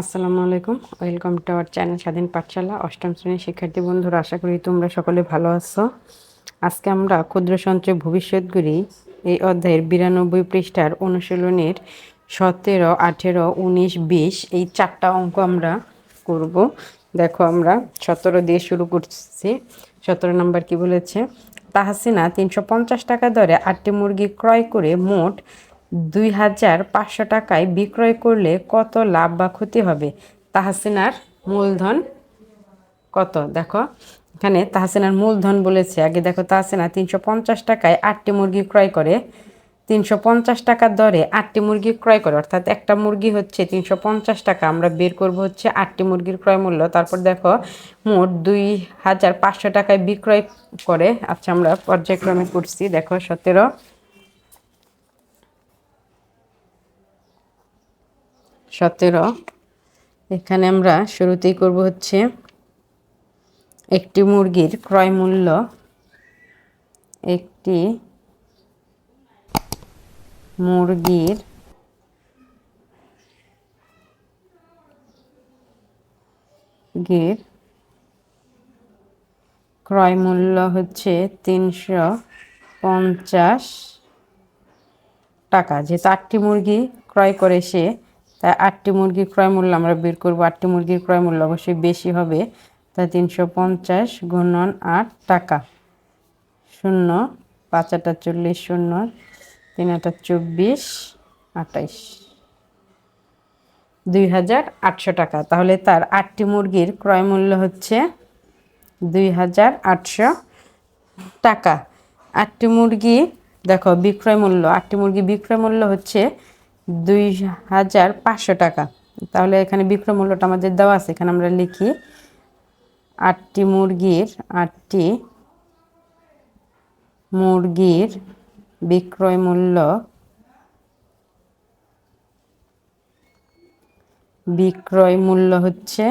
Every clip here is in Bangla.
আসসালামু আলাইকুম। ওয়েলকাম টু আওয়ার চ্যানেল স্বাধীন পাঠশালা, অষ্টম শ্রেণির শিক্ষার্থী বন্ধুরা, আশা করি তোমরা সকলে ভালো আছো। আজকে আমরা ক্ষুদ্র সঞ্চয় ভবিষ্যৎগুলি এই অধ্যায়ের বিরানব্বই পৃষ্ঠার অনুশীলনের সতেরো, আঠেরো, উনিশ, বিশ, এই চারটা অঙ্ক আমরা করব। দেখো আমরা সতেরো দিয়ে শুরু করছি। সতেরো নম্বর কি বলেছে? তাহাসিনা তিনশো পঞ্চাশ টাকা দরে আটটি মুরগি ক্রয় করে মোট দুই হাজার পাঁচশো টাকায় বিক্রয় করলে কত লাভ বা ক্ষতি হবে? তাহাসিনার মূলধন কত? দেখো, এখানে তাহসিনার মূলধন বলেছে। আগে দেখো, তাহসিনা তিনশো পঞ্চাশ টাকায় আটটি মুরগি ক্রয় করে। তিনশো পঞ্চাশ টাকার দরে আটটি মুরগি ক্রয় করে। অর্থাৎ একটা মুরগি হচ্ছে তিনশো পঞ্চাশ টাকা। আমরা বের করব হচ্ছে আটটি মুরগির ক্রয় মূল্য। তারপর দেখো, মোট দুই হাজার পাঁচশো টাকায় বিক্রয় করে। আচ্ছা আমরা পর্যায়ক্রমে করছি। দেখো, সতেরো সতেরো। এখানে আমরা শুরুতেই করব হচ্ছে একটি মুরগির ক্রয় মূল্য। একটি মুরগির গির ক্রয় মূল্য হচ্ছে তিনশো পঞ্চাশ টাকা। যেহেতু আটটি মুরগি ক্রয় করে সে আটটি মুরগির ক্রয় মূল্য আমরা বের করব। আটটি মুরগির ক্রয় মূল্য অবশ্যই বেশি হবে। তাই তিনশো পঞ্চাশ গুণন আট টাকা। শূন্য, পাঁচ আটা চল্লিশ শূন্য, তিন আটা চব্বিশ, আটাইশ। দুই হাজার আটশো টাকা। তাহলে তার আটটি মুরগির ক্রয় মূল্য হচ্ছে দুই হাজার আটশো টাকা। আটটি মুরগি, দেখো বিক্রয় মূল্য, আটটি মুরগি বিক্রয় মূল্য হচ্ছে দুই হাজার পাঁচশো টাকা। তাহলে এখানে বিক্রয় মূল্যটা আমাদের দেওয়া আছে। এখানে আমরা লিখি আটটি মুরগির আটটি মুরগির বিক্রয় মূল্য বিক্রয় মূল্য হচ্ছে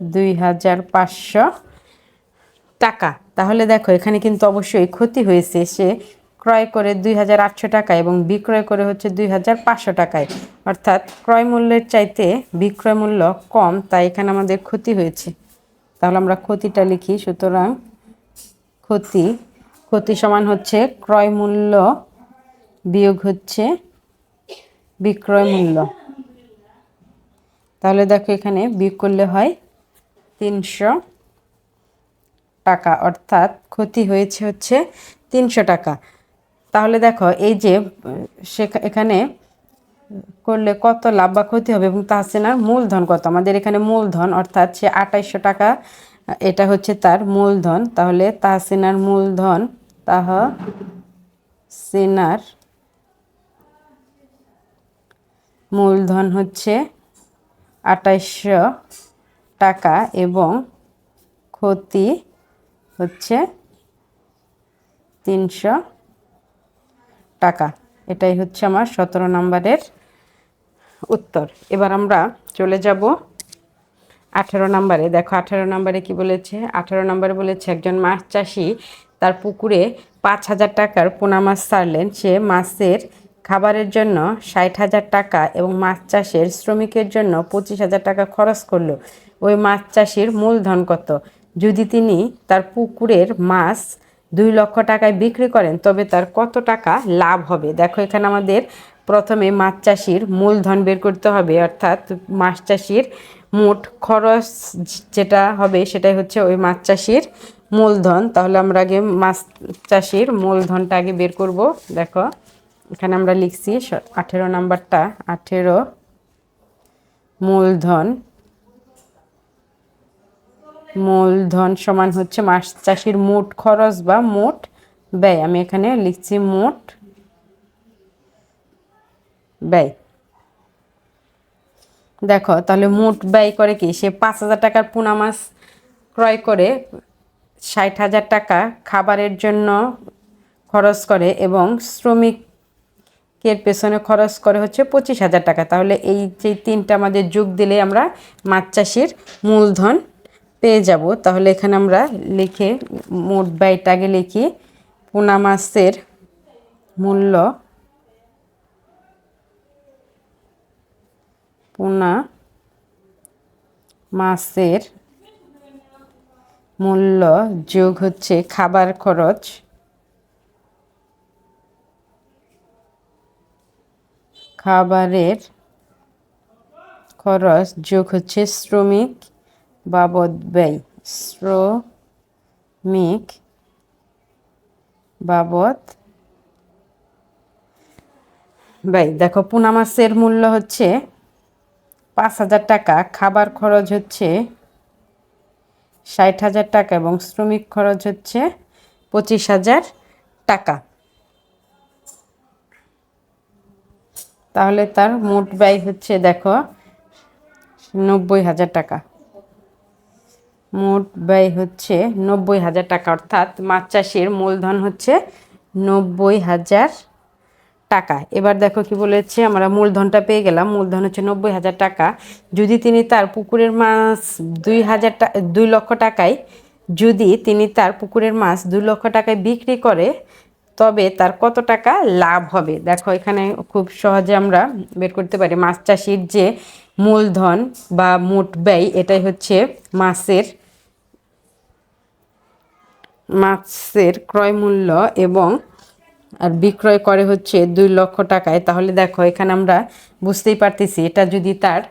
দুই হাজার পাঁচশো টাকা। তাহলে দেখো, এখানে কিন্তু অবশ্যই ক্ষতি হয়েছে। সে ক্রয় করে দুই হাজার আটশো টাকা এবং বিক্রয় করে হচ্ছে দুই হাজার পাঁচশো টাকায়। অর্থাৎ ক্রয় মূল্যের চাইতে বিক্রয় মূল্য কম, তাই এখানে আমাদের ক্ষতি হয়েছে। তাহলে আমরা ক্ষতিটা লিখি, সুতরাং ক্ষতি ক্ষতি সমান হচ্ছে ক্রয় মূল্য বিয়োগ হচ্ছে বিক্রয় মূল্য। তাহলে দেখো এখানে বিয়োগ করলে হয় তিনশো টাকা, অর্থাৎ ক্ষতি হয়েছে হচ্ছে তিনশো টাকা। তাহলে দেখো, এই যে এখানে করলে কত লাভ বা ক্ষতি হবে এবং তাহসিনার মূলধন কত? আমাদের এখানে মূলধন, অর্থাৎ সে আঠাইশশো টাকা, এটা হচ্ছে তার মূলধন। তাহলে তাহসিনার মূলধন তাহ সিনার মূলধন হচ্ছে আঠাইশশো টাকা এবং ক্ষতি হচ্ছে তিনশো টাকা। এটাই হচ্ছে আমার সতেরো নম্বরের উত্তর। এবার আমরা চলে যাব আঠেরো নম্বরে। দেখো, আঠেরো নম্বরে কি বলেছে? আঠেরো নম্বরে বলেছে, একজন মাছ চাষি তার পুকুরে পাঁচ হাজার টাকার পোনা মাছ ছাড়লেন সে মাছের খাবারের জন্য ষাট হাজার টাকা এবং মাছ চাষের শ্রমিকের জন্য পঁচিশ হাজার টাকা খরচ করল। ওই মাছ চাষির মূলধন কত? যদি তিনি তার পুকুরের মাছ দুই লক্ষ টাকায় বিক্রি করেন, তবে তার কত টাকা লাভ হবে? দেখো, এখানে আমাদের প্রথমে মাছ চাষির মূলধন বের করতে হবে, অর্থাৎ মাছ চাষির মোট খরচ যেটা হবে সেটাই হচ্ছে ওই মাছ চাষির মূলধন। তাহলে আমরা আগে মাছ চাষির মূলধনটা আগে বের করব। দেখো, এখানে আমরা লিখছি আঠেরো নাম্বারটা, আঠেরো মূলধন। মূলধন সমান হচ্ছে মাছ চাষির মোট খরচ বা মোট ব্যয়। আমি এখানে লিখছি মোট ব্যয়। দেখো, তাহলে মোট ব্যয় করে কি? সে পাঁচ হাজার টাকার পোনা মাছ ক্রয় করে ষাট হাজার টাকা খাবারের জন্য খরচ করে এবং শ্রমিকের পেছনে খরচ করে হচ্ছে পঁচিশ হাজার টাকা। তাহলে এই যে তিনটা আমাদের যোগ দিলে আমরা মাছ চাষির মূলধন পেয়ে যাব। তাহলে এখানে আমরা লিখে মোট ব্যয়টা আগে লিখি। পোনা মাছের মূল্য পোনা মাছের মূল্য যোগ হচ্ছে খাবার খরচ খাবারের খরচ যোগ হচ্ছে শ্রমিক বাবদ ব্যয়, শ্রমিক বাবদ ব্যয়। দেখো, পোনা মাছের মূল্য হচ্ছে পাঁচ হাজার টাকা, খাবার খরচ হচ্ছে ষাট হাজার টাকা এবং শ্রমিক খরচ হচ্ছে পঁচিশ হাজার টাকা। তাহলে তার মোট ব্যয় হচ্ছে, দেখো, নব্বই হাজার টাকা। মোট ব্যয় হচ্ছে নব্বই হাজার টাকা, অর্থাৎ মাছ চাষির মূলধন হচ্ছে নব্বই হাজার টাকা। এবার দেখো কি বলেছে, আমরা মূলধনটা পেয়ে গেলাম, মূলধন হচ্ছে নব্বই হাজার টাকা। যদি তিনি তার পুকুরের মাছ দুই হাজার টাকা দুই লক্ষ টাকায়, যদি তিনি তার পুকুরের মাছ দুই লক্ষ টাকায় বিক্রি করে, তবে তার কত টাকা লাভ হবে? দেখো এখানে খুব সহজে আমরা বের করতে পারি। মাছ চাষির যে মূলধন বা মোট ব্যয়, এটাই হচ্ছে মাছের মাছের ক্রয় মূল্য এবং আর বিক্রয় করে হচ্ছে দুই লক্ষ টাকায়। তাহলে দেখো, এখানে আমরা বুঝতেই পারতেছি, এটা যদি তার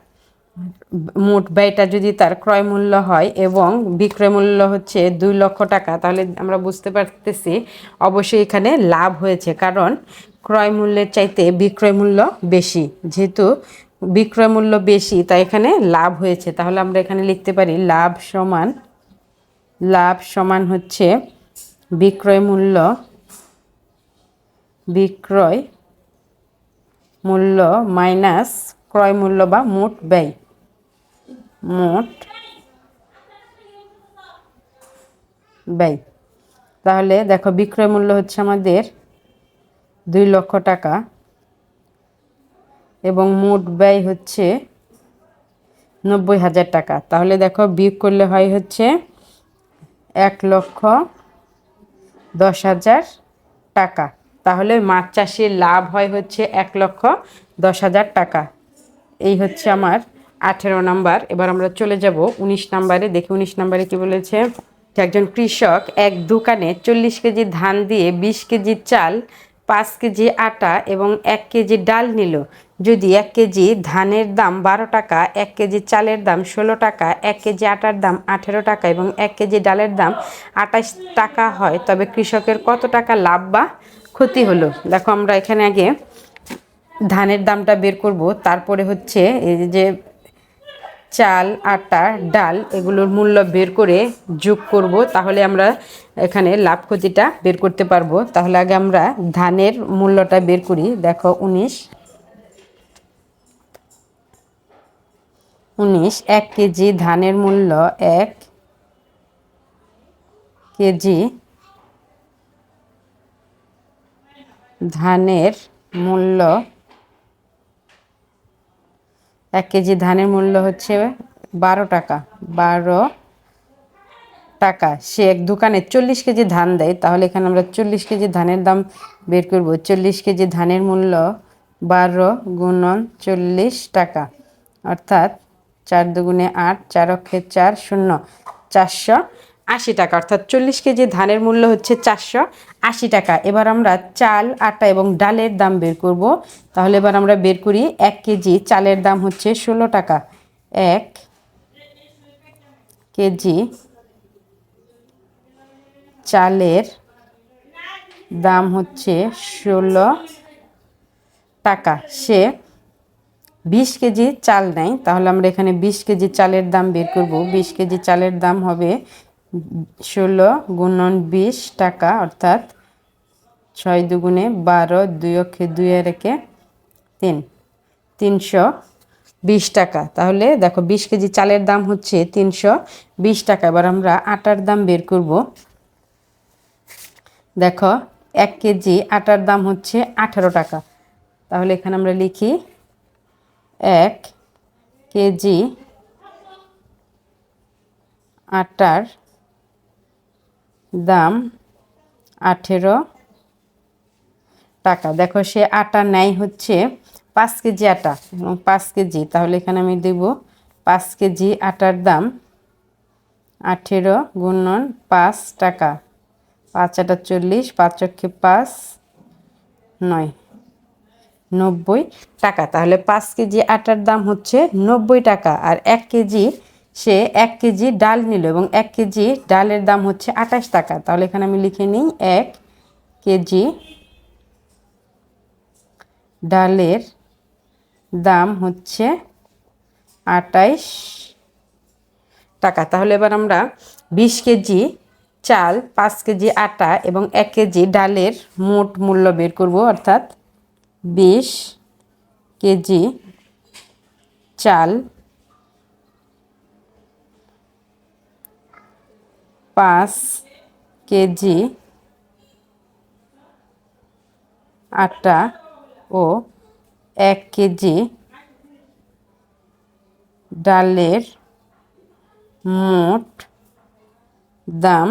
মোট ব্যয়টা যদি তার ক্রয় মূল্য হয় এবং বিক্রয় মূল্য হচ্ছে দুই লক্ষ টাকা, তাহলে আমরা বুঝতে পারতেছি অবশ্যই এখানে লাভ হয়েছে। কারণ ক্রয় মূল্যের চাইতে বিক্রয় মূল্য বেশি, যেহেতু বিক্রয় মূল্য বেশি, তাই এখানে লাভ হয়েছে। তাহলে আমরা এখানে লিখতে পারি লাভ সমান লাভ সমান হচ্ছে বিক্রয় মূল্য বিক্রয় মূল্য মাইনাস ক্রয় মূল্য বা মোট ব্যয়। মোট ব্যয়। তাহলে দেখো বিক্রয় মূল্য হচ্ছে আমাদের দুই লক্ষ টাকা এবং মোট ব্যয় হচ্ছে নব্বই হাজার টাকা। তাহলে দেখো বিয়োগ করলে হয় হচ্ছে এক লক্ষ দশ হাজার টাকা। তাহলে মাছ চাষির লাভ হয় হচ্ছে এক লক্ষ দশ হাজার টাকা। এই হচ্ছে আমার আঠেরো নাম্বার। এবার আমরা চলে যাব উনিশ নাম্বারে। দেখি উনিশ নাম্বারে কি বলেছে? একজন কৃষক এক দোকানে চল্লিশ কেজি ধান দিয়ে বিশ কেজি চাল, পাঁচ কেজি আটা এবং এক কেজি ডাল নিল। যদি এক কেজি ধানের দাম বারো টাকা, এক কেজি চালের দাম ষোলো টাকা, এক কেজি আটার দাম আঠেরো টাকা এবং এক কেজি ডালের দাম আঠাশ টাকা হয়, তবে কৃষকের কত টাকা লাভ বা ক্ষতি হলো? দেখো, আমরা এখানে আগে ধানের দামটা বের করব। তারপরে হচ্ছে এই যে চাল, আটা, ডাল এগুলোর মূল্য বের করে যোগ করব, তাহলে আমরা এখানে লাভ ক্ষতিটা বের করতে পারব। তাহলে আগে আমরা ধানের মূল্যটা বের করি। দেখো, উনিশ উনিশ, এক কেজি ধানের মূল্য এক কেজি ধানের মূল্য এক কেজি ধানের মূল্য হচ্ছে বারো টাকা বারো টাকা। সে এক দোকানে চল্লিশ কেজি ধান দেয়, তাহলে এখানে আমরা চল্লিশ কেজি ধানের দাম বের করব। চল্লিশ কেজি ধানের মূল্য বারো গুণন চল্লিশ টাকা। অর্থাৎ চার দুগুণে আট, চার অক্ষে চার শূন্য, চারশো আশি টাকা। অর্থাৎ চল্লিশ কেজি ধানের মূল্য হচ্ছে চারশো আশি টাকা। এবার আমরা চাল, আটা এবং ডালের দাম বের করব। তাহলে এবার আমরা বের করি এক কেজি চালের দাম হচ্ছে ষোলো টাকা। এক কেজি চালের দাম হচ্ছে ষোলো টাকা। সে বিশ কেজি চাল নেয়, তাহলে আমরা এখানে বিশ কেজি চালের দাম বের করব। বিশ কেজি চালের দাম হবে ষোলো গুণন বিশ টাকা, অর্থাৎ ছয় দুগুণে বারো দুই অক্ষে দুই রেখে তিন, তিনশো বিশ টাকা। তাহলে দেখো বিশ কেজি চালের দাম হচ্ছে তিনশো বিশ টাকা। এবার আমরা আটার দাম বের করব। দেখো এক কেজি আটার দাম হচ্ছে আঠারো টাকা। তাহলে এখানে আমরা লিখি এক কেজি আটার দাম আঠেরো টাকা। দেখো, সে আটা নেয় হচ্ছে পাঁচ কেজি আটা। এবং পাঁচ কেজি তাহলে এখানে আমি দেব পাঁচ কেজি আটার দাম আঠেরো গুণন পাঁচ টাকা। পাঁচ আটা চল্লিশ, পাঁচ চক্ষে পাঁচ, নয়। নব্বই টাকা। তাহলে পাঁচ কেজি আটার দাম হচ্ছে নব্বই টাকা আর এক কেজি, সে এক কেজি ডাল নিল এবং এক কেজি ডালের দাম হচ্ছে আঠাশ টাকা। তাহলে এখানে আমি লিখে নিই, এক কেজি ডালের দাম হচ্ছে আটাইশ টাকা। তাহলে এবার আমরা বিশ কেজি চাল, পাঁচ কেজি আটা এবং এক কেজি ডালের মোট মূল্য বের করব, অর্থাৎ বিশ কেজি চাল, পাঁচ কেজি আটা ও এক কেজি ডালের মোট দাম,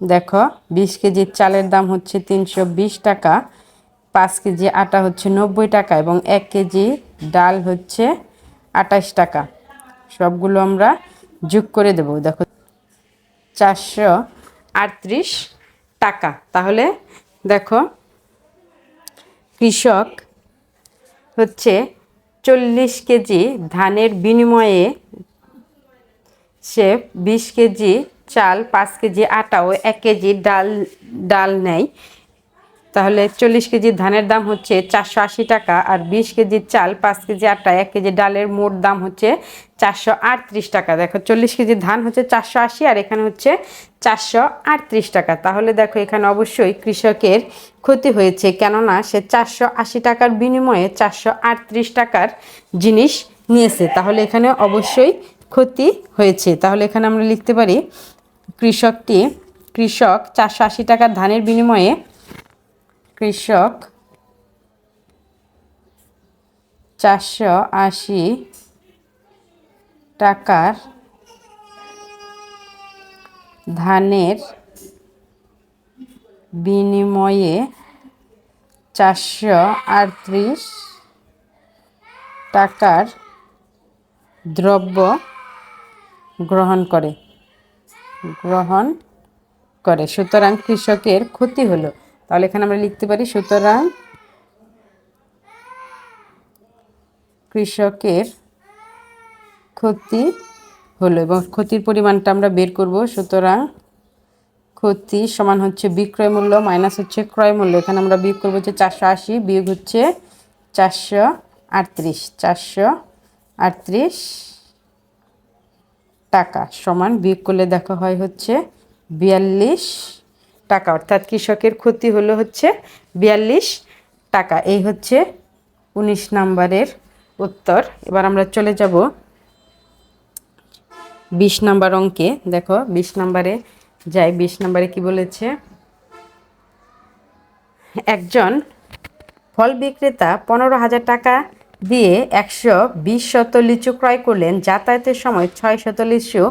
দেখো, বিশ কেজি চালের দাম হচ্ছে তিনশো বিশ টাকা। পাঁচ কেজি আটা হচ্ছে নব্বই টাকা এবং এক কেজি ডাল হচ্ছে আটাশ টাকা। সবগুলো আমরা যোগ করে দেব। দেখো, চারশো আটত্রিশ টাকা। তাহলে দেখো, কৃষক হচ্ছে চল্লিশ কেজি ধানের বিনিময়ে সে বিশ কেজি চাল, পাঁচ কেজি আটা ও এক কেজি ডাল ডাল নেয়। তাহলে চল্লিশ কেজি ধানের দাম হচ্ছে চারশো আশি টাকা আর বিশ কেজি চাল, পাঁচ কেজি আটা, এক কেজি ডালের মোট দাম হচ্ছে চারশো আটত্রিশ টাকা। দেখো, চল্লিশ কেজি ধান হচ্ছে চারশো আশি আর এখানে হচ্ছে চারশো আটত্রিশ টাকা। তাহলে দেখো, এখানে অবশ্যই কৃষকের ক্ষতি হয়েছে, কেননা সে চারশো আশি টাকার বিনিময়ে চারশো আটত্রিশ টাকার জিনিস নিয়েছে। তাহলে এখানে অবশ্যই ক্ষতি হয়েছে। তাহলে এখানে আমরা লিখতে পারি, কৃষকটি, কৃষক চারশো আশি টাকার ধানের বিনিময়ে কৃষক চারশো আশি টাকার ধানের বিনিময়ে চারশো আটত্রিশ টাকার দ্রব্য গ্রহণ করে গ্রহণ করে। সুতরাং কৃষকের ক্ষতি হলো। তাহলে এখানে আমরা লিখতে পারি, সুতরাং কৃষকের ক্ষতি হলো এবং ক্ষতির পরিমাণটা আমরা বের করব, সুতরাং ক্ষতি সমান হচ্ছে বিক্রয় মূল্য মাইনাস হচ্ছে ক্রয় মূল্য। এখানে আমরা বিয়োগ করব হচ্ছে চারশো আশি, বিয়োগ হচ্ছে চারশো আটত্রিশ। চারশো আটত্রিশ টাকা সমান বিয়োগ করলে দেখা হয় হচ্ছে বিয়াল্লিশ টাকা, অর্থাৎ কৃষকের ক্ষতি হলো হচ্ছে বিয়াল্লিশ টাকা। এই হচ্ছে উনিশ নাম্বারের উত্তর। এবার আমরা চলে যাব বিশ নাম্বার অঙ্কে। দেখো, বিশ নাম্বারে যাই। বিশ নাম্বারে কি বলেছে? একজন ফল বিক্রেতা পনেরো হাজার টাকা দিয়ে একশো বিশ শত লিচু ক্রয় করলেন। যাতায়াতের সময় ছয় শত লিচু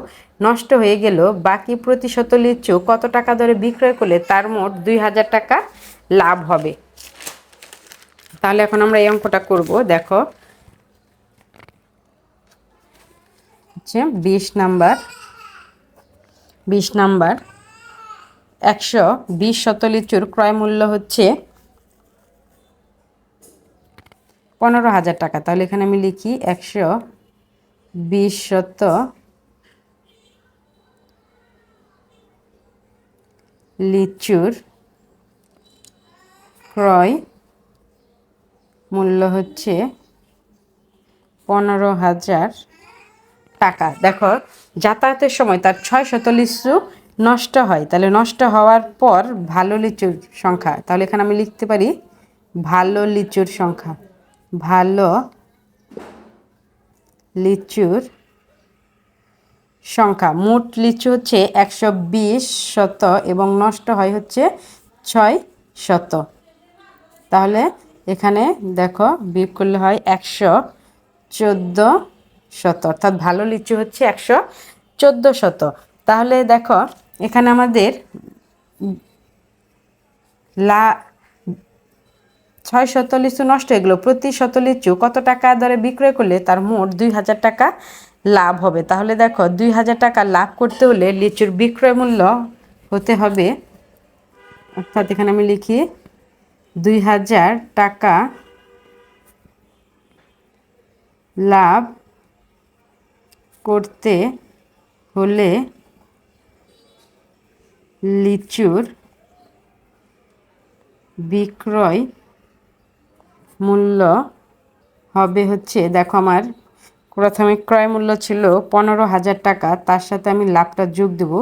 নষ্ট হয়ে গেল। বাকি প্রতিশত লিচু কত টাকা ধরে বিক্রয় করলে তার মোট দুই হাজার টাকা লাভ হবে? তাহলে এখন আমরা এই অঙ্কটা করব। দেখো। হচ্ছে বিশ নাম্বার। বিশ নাম্বার। একশো বিশ শত লিচুর ক্রয় মূল্য হচ্ছে পনেরো হাজার টাকা। তাহলে এখানে আমি লিখি একশো বিশ শত লিচুর ক্রয় মূল্য হচ্ছে পনেরো হাজার টাকা। দেখো, যাতায়াতের সময় তার ছয় শত লিচু নষ্ট হয়। তাহলে নষ্ট হওয়ার পর ভালো লিচুর সংখ্যা, তাহলে এখানে আমি লিখতে পারি ভালো লিচুর সংখ্যা। ভালো লিচুর সংখ্যা। মোট লিচু হচ্ছে একশো বিশ শত এবং নষ্ট হয় হচ্ছে ছয় শত। তাহলে এখানে দেখো বিয়োগ করলে হয় একশো চোদ্দ শত। অর্থাৎ ভালো লিচু হচ্ছে একশো চোদ্দ শত। তাহলে দেখো এখানে আমাদের লা ছয় শত লিচু নষ্ট হয়ে গেলো। প্রতি শত লিচু কত টাকা দরে বিক্রয় করলে তার মোট দুই হাজার টাকা লাভ হবে। তাহলে দেখো, দুই হাজার টাকা লাভ করতে হলে লিচুর বিক্রয় মূল্য হতে হবে। অর্থাৎ এখানে আমি লিখি, দুই হাজার টাকা লাভ করতে হলে লিচুর বিক্রয় মূল্য হবে হচ্ছে, দেখো আমার প্রথমে ক্রয় মূল্য ছিল পনেরো হাজার টাকা, তার সাথে আমি লাভটা যোগ দেব।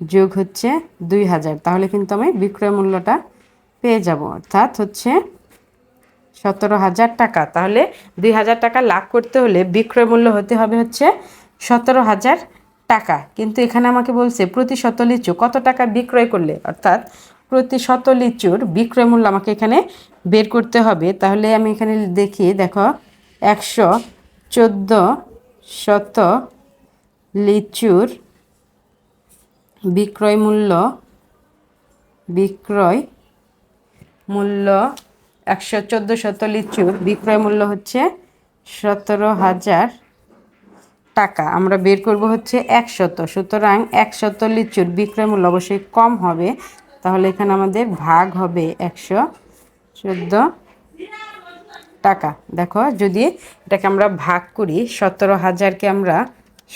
যোগ হচ্ছে দুই হাজার। তাহলে কিন্তু আমি বিক্রয় মূল্যটা পেয়ে যাব। অর্থাৎ হচ্ছে সতেরো হাজার টাকা। তাহলে দুই হাজার টাকা লাভ করতে হলে বিক্রয় মূল্য হতে হবে হচ্ছে সতেরো হাজার টাকা। কিন্তু এখানে আমাকে বলছে, প্রতি শত লিচু কত টাকা বিক্রয় করলে? অর্থাৎ প্রতি শত লিচুর বিক্রয় মূল্য আমাকে এখানে বের করতে হবে। তাহলে আমি এখানে দেখি, দেখো, একশো চোদ্দ শত লিচুর বিক্রয় মূল্য বিক্রয় মূল্য একশো চোদ্দ শত লিচুর বিক্রয় মূল্য হচ্ছে সতেরো হাজার টাকা। আমরা বের করব হচ্ছে একশত সুতরাং একশত লিচুর বিক্রয় মূল্য অবশ্যই কম হবে। তাহলে এখানে আমাদের ভাগ হবে একশো চোদ্দ টাকা। দেখো, যদি এটাকে আমরা ভাগ করি, সতেরো হাজারকে আমরা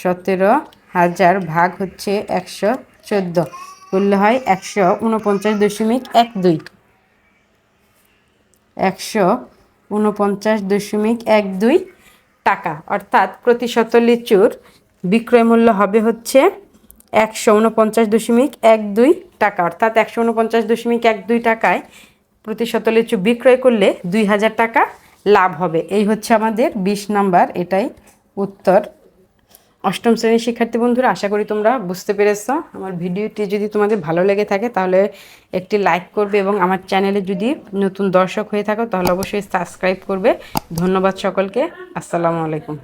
সতেরো হাজার ভাগ হচ্ছে একশো চোদ্দ করলে হয় একশো উনপঞ্চাশ দশমিক এক দুই। একশো উনপঞ্চাশ দশমিক এক দুই টাকা, অর্থাৎ প্রতি শত লিচুর বিক্রয় মূল্য হবে হচ্ছে একশো উনপঞ্চাশ দশমিক এক দুই টাকা, অর্থাৎ একশো উনপঞ্চাশ দশমিক এক দুই টাকায় প্রতি শত লিচু বিক্রয় করলে দুই হাজার টাকা লাভ হবে। এই হচ্ছে আমাদের বিশ নাম্বার, এটাই উত্তর। অষ্টম শ্রেণির শিক্ষার্থী বন্ধুরা, আশা করি তোমরা বুঝতে পেরেছ। আমার ভিডিওটি যদি তোমাদের ভালো লেগে থাকে, তাহলে একটি লাইক করবে এবং আমার চ্যানেলে যদি নতুন দর্শক হয়ে থাকো, তাহলে অবশ্যই সাবস্ক্রাইব করবে। ধন্যবাদ সকলকে। আসসালামু আলাইকুম।